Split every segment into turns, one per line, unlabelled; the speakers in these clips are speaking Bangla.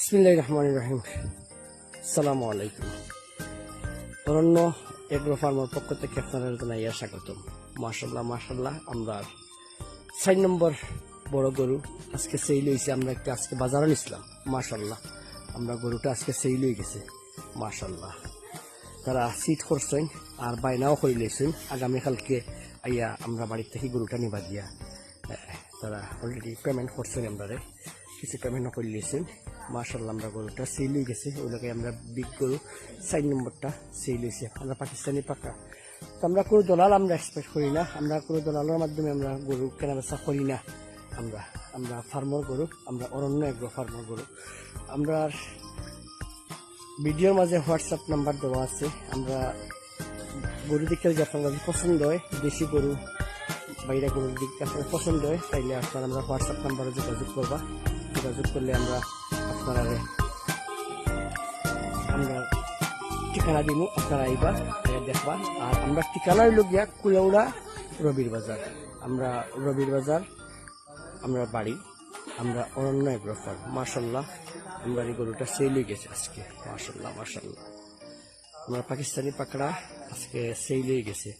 বিসমিল্লাহির রহমানির রহিম। সালামু আলাইকুম অরণ্য এগ্রো ফার্মার পক্ষ থেকে আপনাদের জানাইয়া স্বাগতম মাশাল্লাহ মাশাল্লাহ আমরা চার নম্বর বড় গরু। আজকে সেই লইছে আমরা একটা আজকে বাজারে নিছিলাম। মাশাল্লাহ আমরা গরুটা আজকে সেই লই গেছে। মাশাল্লাহ তারা সিট করছেন আর বাইনাও করে লইছেন আগামীকালকে আইয়া আমরা বাড়ির থেকে গরুটা নিবা দিয়া তারা অলরেডি পেমেন্ট করছেন আমরা কিছু পেমেন্টও করে লিয়েছেন মার্শাল্লাহ আমরা গরুটা সেল হয়ে গেছে ওগুলোকে আমরা বিগ গরু সাইড নম্বরটা সেল হয়েছে। আমরা পাকিস্তানি পাকা। তো আমরা কোনো দলাল আমরা এক্সপেক্ট করি না, আমরা কোনো দলালের মাধ্যমে আমরা গরু কেনা বেচা করি না। আমরা আমরা ফার্মার গরু, আমরা অরণ্য এগ্রো ফার্মার গরু। আমরা ভিডিওর মাঝে হোয়াটসঅ্যাপ নাম্বার দেওয়া আছে। আমরা গরু দেখে যদি আপনার পছন্দ হয়, দেশি গরু, বাইরে গরুর দিক আপনার পছন্দ হয়, তাইলে আপনার আমরা হোয়াটসঅ্যাপ নাম্বারে যোগাযোগ করবা। যোগাযোগ করলে আমরা আপনারা, আমরা ঠিকানা দিব আপনারা আইবা দেখবা। আর আমরা ঠিকানা হইল গিয়া কুলাউড়া রবির বাজার। আমরা রবির বাজার, আমরা বাড়ি, আমরা অরণ্য এগ্রফার মার্শাল্লাহ আমরা এই গরুটা হয়ে গেছে আজকে। মার্শাল্লাহ মার্শাল্লাহ আমরা পাকিস্তানি পাকড়া আজকে হয়ে গেছে।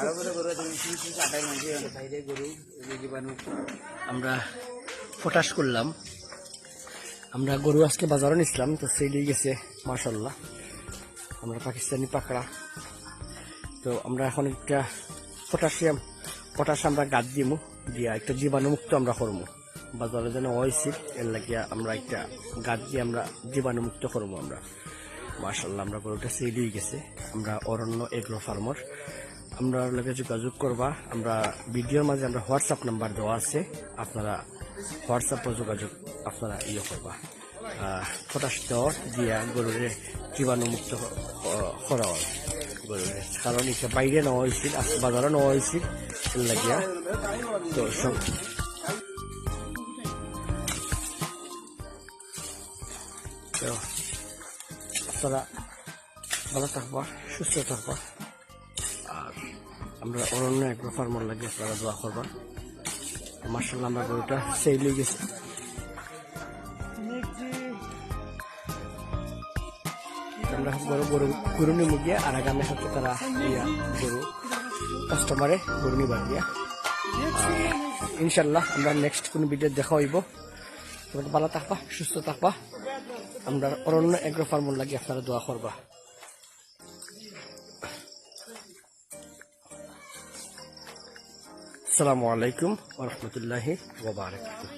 আৰু বোলে গৰু তুমি কাটাই মাঝে গরু
আমরা পটাশ করলাম। আমরা গরু আজকে বাজারে নিছিলাম, তো সেই দিয়ে গেছে মার্শাল্লাহ আমরা পাকিস্তানি পাকড়া। তো আমরা এখন একটা পটাশিয়াম, পটাশ আমরা গাছ দিমু, দিয়া একটা জীবাণুমুক্ত আমরা করব বাজারে যেন হয়েছিল এর লাগিয়া আমরা একটা গাছ দিয়ে আমরা জীবাণুমুক্ত করব আমরা। মার্শাল্লাহ আমরা গরুটা সেই দিয়ে গেছে। আমরা অরণ্য এগ্রো ফার্মার। আমরা লগে যোগাযোগ করবা। আমরা ভিডিওর মাঝে আমরা হোয়াটসঅ্যাপ নাম্বার দেওয়া আছে। আপনারা হোয়াটসঅ্যাপে যোগাযোগ, আপনারা ইয়ে করবা। পটাশ দেওয়ার দিয়া গরুরে জীবাণুমুক্ত করা হয় গরুরে কারণ এটা বাইরে নেওয়া হয়েছিল আজকে বাজারে নেওয়া হয়েছিল লাগিয়া। তো সব তো আপনারা ভালো থাকবা, সুস্থ থাকবা। আর আমরা অরণ্য এগ্রো ফার্মার লাগে, আপনারা দোয়া করবা মার্শাল্লাহ আমরা গরুটা সেই লিয়ে গেছি। আমরা গরু গরু গরু নিমু গিয়ে, আর আগামী হাতে তারা ইয়া গরু কাস্টমারে গরু নিবার দিয়া ইনশাল্লাহ আমরা নেক্সট কোন ভিডিও দেখা হইব। তোমরা ভালো থাকবা, সুস্থ থাকবা। আমরা অরণ্য এগ্রো ফার্মার লাগে আপনারা দোয়া করবা। আসসালামু আলাইকুম ওরহমতুল্লাহি ওবারাকাতুহ